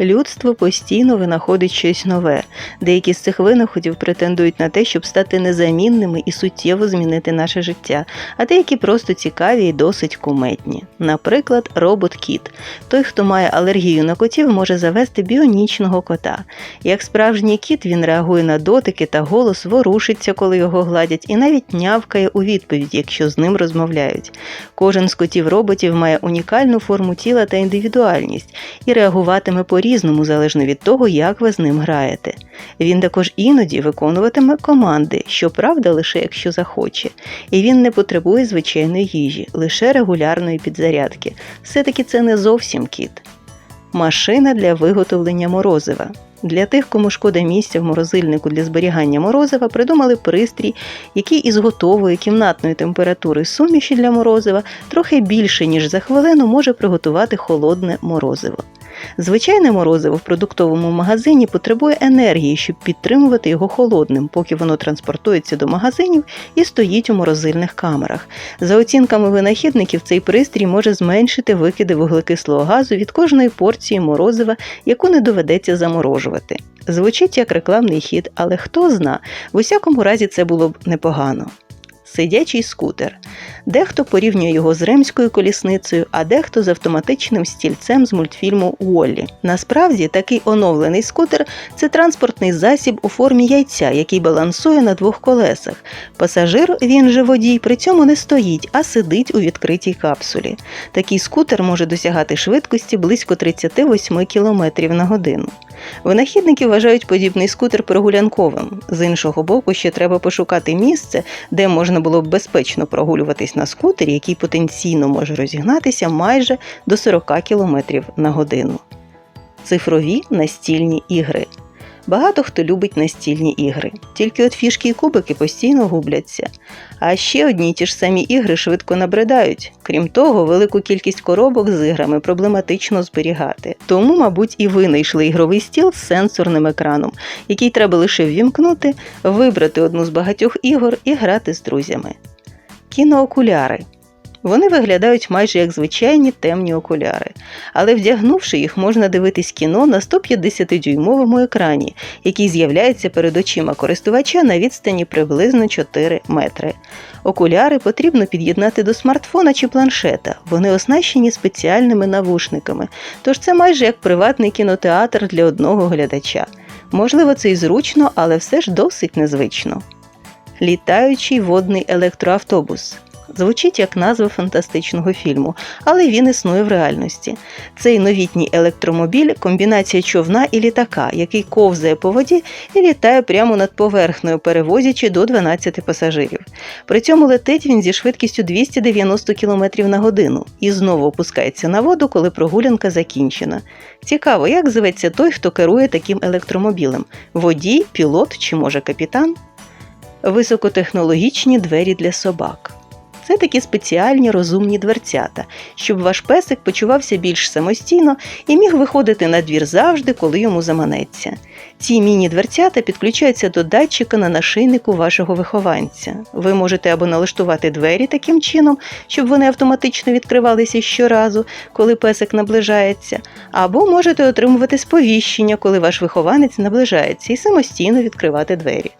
Людство постійно винаходить щось нове. Деякі з цих винаходів претендують на те, щоб стати незамінними і суттєво змінити наше життя, а деякі просто цікаві і досить куметні. Наприклад, робот-кіт. Той, хто має алергію на котів, може завести біонічного кота. Як справжній кіт, він реагує на дотики та голос, ворушиться, коли його гладять, і навіть нявкає у відповідь, якщо з ним розмовляють. Кожен з котів роботів має унікальну форму тіла та індивідуальність і реагуватиме по-різному залежно від того, як ви з ним граєте. Він також іноді виконуватиме команди, щоправда, лише якщо захоче, і він не потребує звичайної їжі, лише регулярної підзарядки. Все-таки це не зовсім кіт. Машина для виготовлення морозива. Для тих, кому шкода місця в морозильнику для зберігання морозива, придумали пристрій, який із готової кімнатної температури суміші для морозива трохи більше, ніж за хвилину може приготувати холодне морозиво. Звичайне морозиво в продуктовому магазині потребує енергії, щоб підтримувати його холодним, поки воно транспортується до магазинів і стоїть у морозильних камерах. За оцінками винахідників, цей пристрій може зменшити викиди вуглекислого газу від кожної порції морозива, яку не доведеться заморожувати. Звучить як рекламний хід, але хто зна, в усякому разі це було б непогано. Сидячий скутер. Дехто порівнює його з римською колісницею, а дехто з автоматичним стільцем з мультфільму Уоллі. Насправді такий оновлений скутер це транспортний засіб у формі яйця, який балансує на двох колесах. Пасажир, він же водій, при цьому не стоїть, а сидить у відкритій капсулі. Такий скутер може досягати швидкості близько 38 км на годину. Винахідники вважають подібний скутер прогулянковим. З іншого боку, ще треба пошукати місце, де можна було б безпечно прогулюватись на скутері, який потенційно може розігнатися майже до 40 км на годину. Цифрові настільні ігри. Багато хто любить настільні ігри, тільки от фішки і кубики постійно губляться. А ще одні ті ж самі ігри швидко набридають. Крім того, велику кількість коробок з іграми проблематично зберігати. Тому, мабуть, і винайшли ігровий стіл з сенсорним екраном, який треба лише ввімкнути, вибрати одну з багатьох ігор і грати з друзями. Кіноокуляри. Вони виглядають майже як звичайні темні окуляри, але вдягнувши їх, можна дивитись кіно на 150-дюймовому екрані, який з'являється перед очима користувача на відстані приблизно 4 метри. Окуляри потрібно під'єднати до смартфона чи планшета. Вони оснащені спеціальними навушниками, тож це майже як приватний кінотеатр для одного глядача. Можливо, це і зручно, але все ж досить незвично. Літаючий водний електроавтобус. Звучить як назва фантастичного фільму, але він існує в реальності. Цей новітній електромобіль комбінація човна і літака, який ковзає по воді і літає прямо над поверхнею, перевозячи до 12 пасажирів. При цьому летить він зі швидкістю 290 км на годину і знову опускається на воду, коли прогулянка закінчена. Цікаво, як зветься той, хто керує таким електромобілем: водій, пілот чи може капітан? Високотехнологічні двері для собак. Це такі спеціальні розумні дверцята, щоб ваш песик почувався більш самостійно і міг виходити на двір завжди, коли йому заманеться. Ці міні-дверцята підключаються до датчика на нашийнику вашого вихованця. Ви можете або налаштувати двері таким чином, щоб вони автоматично відкривалися щоразу, коли песик наближається, або можете отримувати сповіщення, коли ваш вихованець наближається, і самостійно відкривати двері.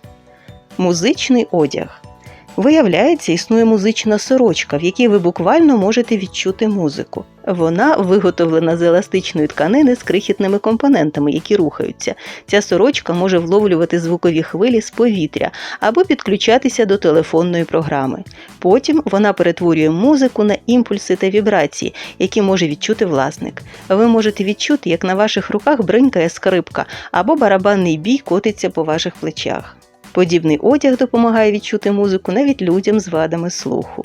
Музичний одяг. Виявляється, існує музична сорочка, в якій ви буквально можете відчути музику. Вона виготовлена з еластичної тканини з крихітними компонентами, які рухаються. Ця сорочка може вловлювати звукові хвилі з повітря або підключатися до телефонної програми. Потім вона перетворює музику на імпульси та вібрації, які може відчути власник. Ви можете відчути, як на ваших руках бринкає скрипка або барабанний бій котиться по ваших плечах. Подібний одяг допомагає відчути музику навіть людям з вадами слуху.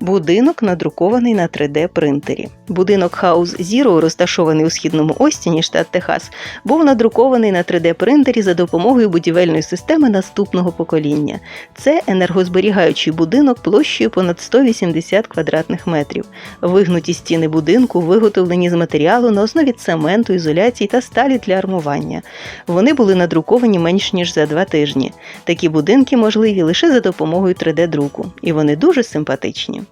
Будинок надрукований на 3D принтері. Будинок House Zero, розташований у східному Остіні, штат Техас, був надрукований на 3D принтері за допомогою будівельної системи наступного покоління. Це енергозберігаючий будинок площею понад 180 квадратних метрів. Вигнуті стіни будинку виготовлені з матеріалу на основі цементу, ізоляції та сталі для армування. Вони були надруковані менш ніж за два тижні. Такі будинки можливі лише за допомогою 3D друку, і вони дуже симпатичні.